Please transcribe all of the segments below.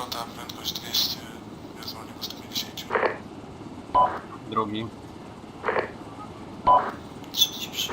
Foxtrota, prędkość 200, ja zwolnię po 150. Drugi. Trzeci przy.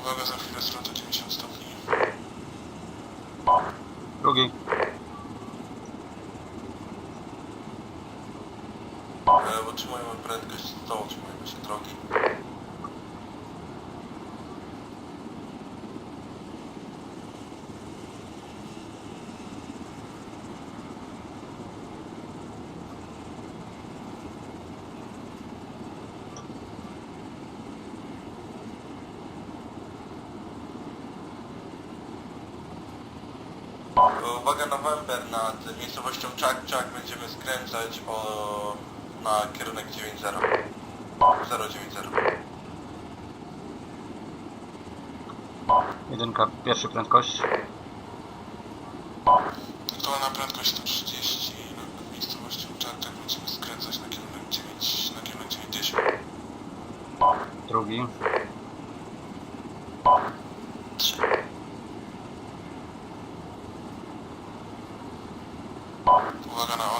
Uwaga, za chwilę zwrota 90 stopni. Drugi. E, utrzymujemy prędkość 100, utrzymujemy się drogi. Uwaga November, nad miejscowością Czak Czak będziemy skręcać o, na kierunek 90. 090. Jedynka, pierwszy prędkość. Aktualna prędkość 130, nad miejscowością Czarczak będziemy skręcać na kierunek 9, na kierunek 90. Drugi.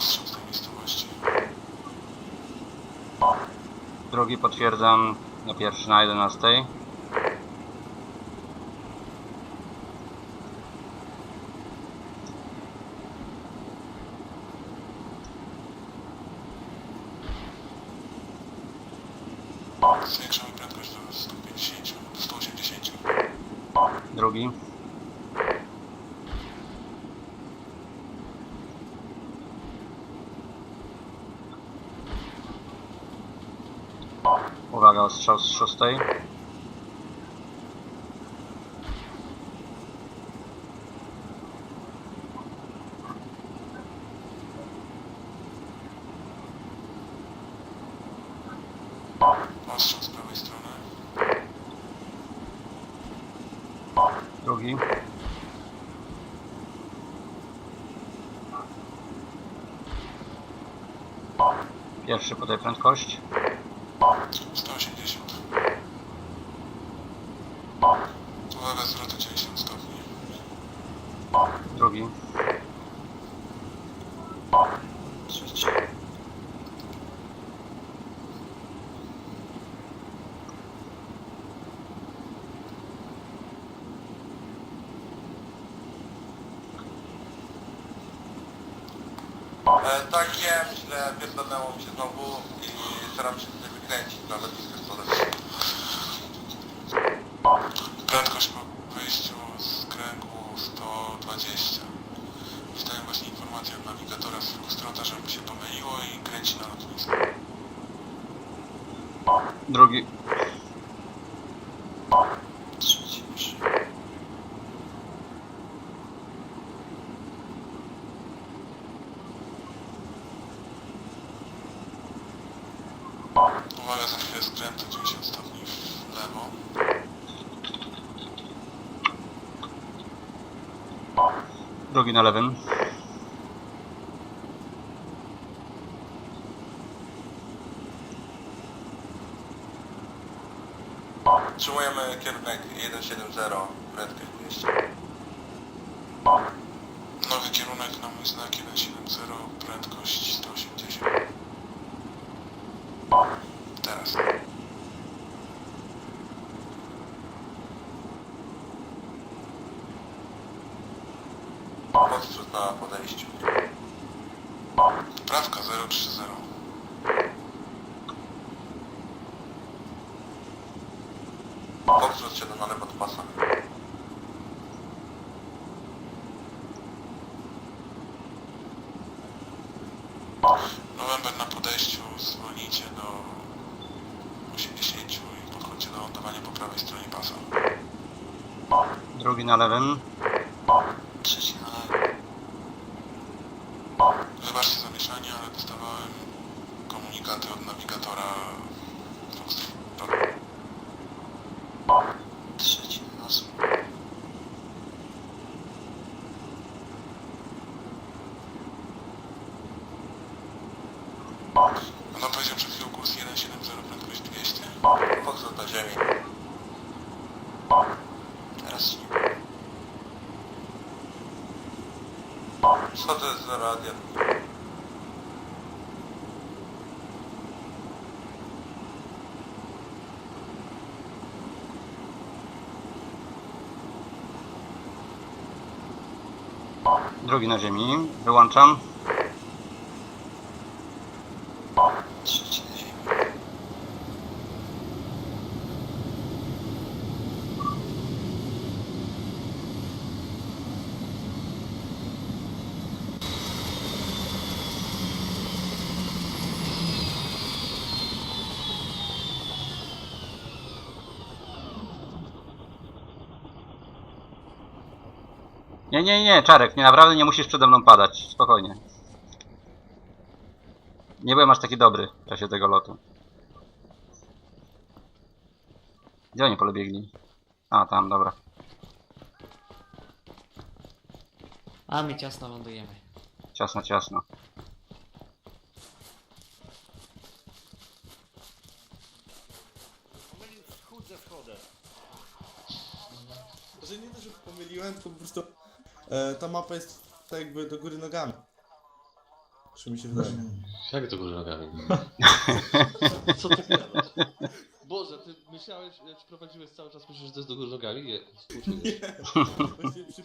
Na ostrząs tej miejscowości. Drugi potwierdzam na pierwszy na 11. Zwiększamy prędkość do 150, do 180. Drugi. Uwaga, ostrzał z szóstej. Strony. Drugi. Pierwszy podaj prędkość. 180. Uwaga, zwrota 90 stopni. Drugi. Trzeci. E, tak wiem, źle pierdolnęło mi się znowu i staram się wykręcić na Stoleckie. Prędkość po wyjściu z kręgu 120. Dostałem właśnie informację od nawigatora z Foxtrota, że mu się pomyliło i kręci na lotnisko. Drugi. Uwaga, za chwilę skręta 90 stopni w lewo. Drugi na lewym. Utrzymujemy kierunek 170, prędkość 200. Nowy kierunek na mój znak 170, prędkość 180. Teraz. Podrzut na podejściu. Prawka 030. 7 na lewo od pasa. November na podejściu zwolnijcie do 80 i podchodźcie do lądowania po prawej stronie pasa. Drugi na lewym. Trzeci Schodzę z radia. Drugi na ziemi. Wyłączam. Trzeci na ziemi. Nie, nie, nie, Czarek, nie, naprawdę nie musisz przede mną padać. Spokojnie. Nie byłem aż taki dobry w czasie tego lotu. Gdzie oni polebiegli? A, tam, dobra. A my ciasno lądujemy. Ciasno, ciasno. Że nie to, że pomyliłem, tylko po prostu e, ta mapa jest tak jakby do góry nogami. Czy mi się wydaje? Jak to góry nogami? Co ty gadasz? Boże, ty myślałeś, jak prowadziłeś cały czas, myślisz, że to jest do góry nogami? Nie, współczuję. Właśnie przy,